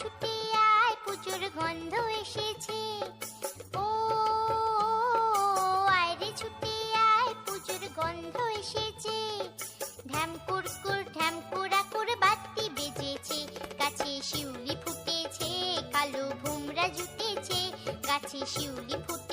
ছুটে আয়, পুজোর গন্ধ এসেছে। ও, আয় রে ছুটে আয়, পুজোর গন্ধ এসেছে। ঢ্যামকুর কুড়কুর ঢ্যাম করে বাতি বেজেছে। গাছে শিউলি ফুটেছে, কালো ভুমরা জুটেছে। গাছে শিউলি ফুটেছে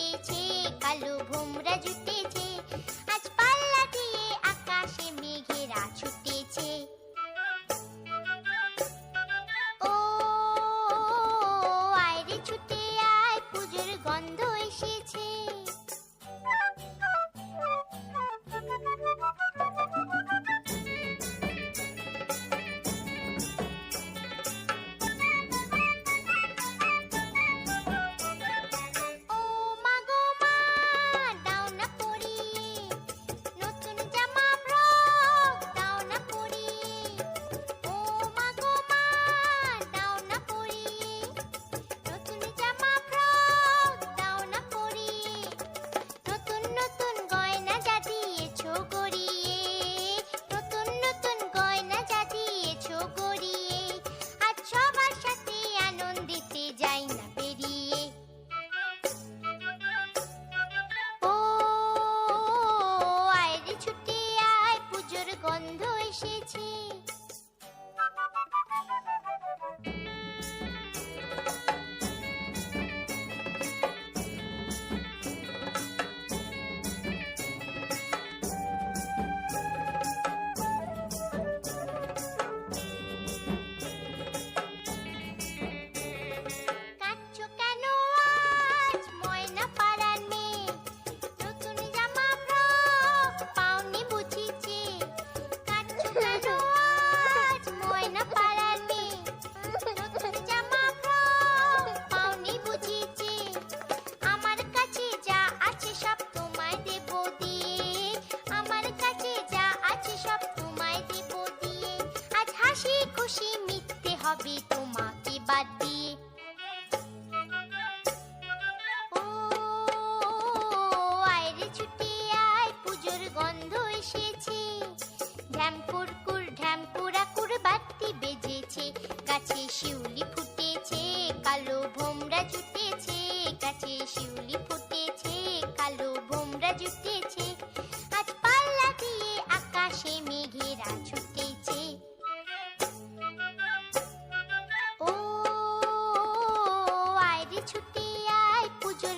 হবে তোমাকে বাদ দিয়ে ও আয়রে ছুটি আয়, পুজোর গন্ধ এসেছে। কুর কুর বাতি বেজেছে। গাছে শিউলি ফুটেছে, কালো ভোমরা জুটেছে। গাছে শিউলি ফুটেছে, কালো ভোমরা জুটেছে। আজ পাল্লা দিয়ে আকাশে মেঘেরা ছুটে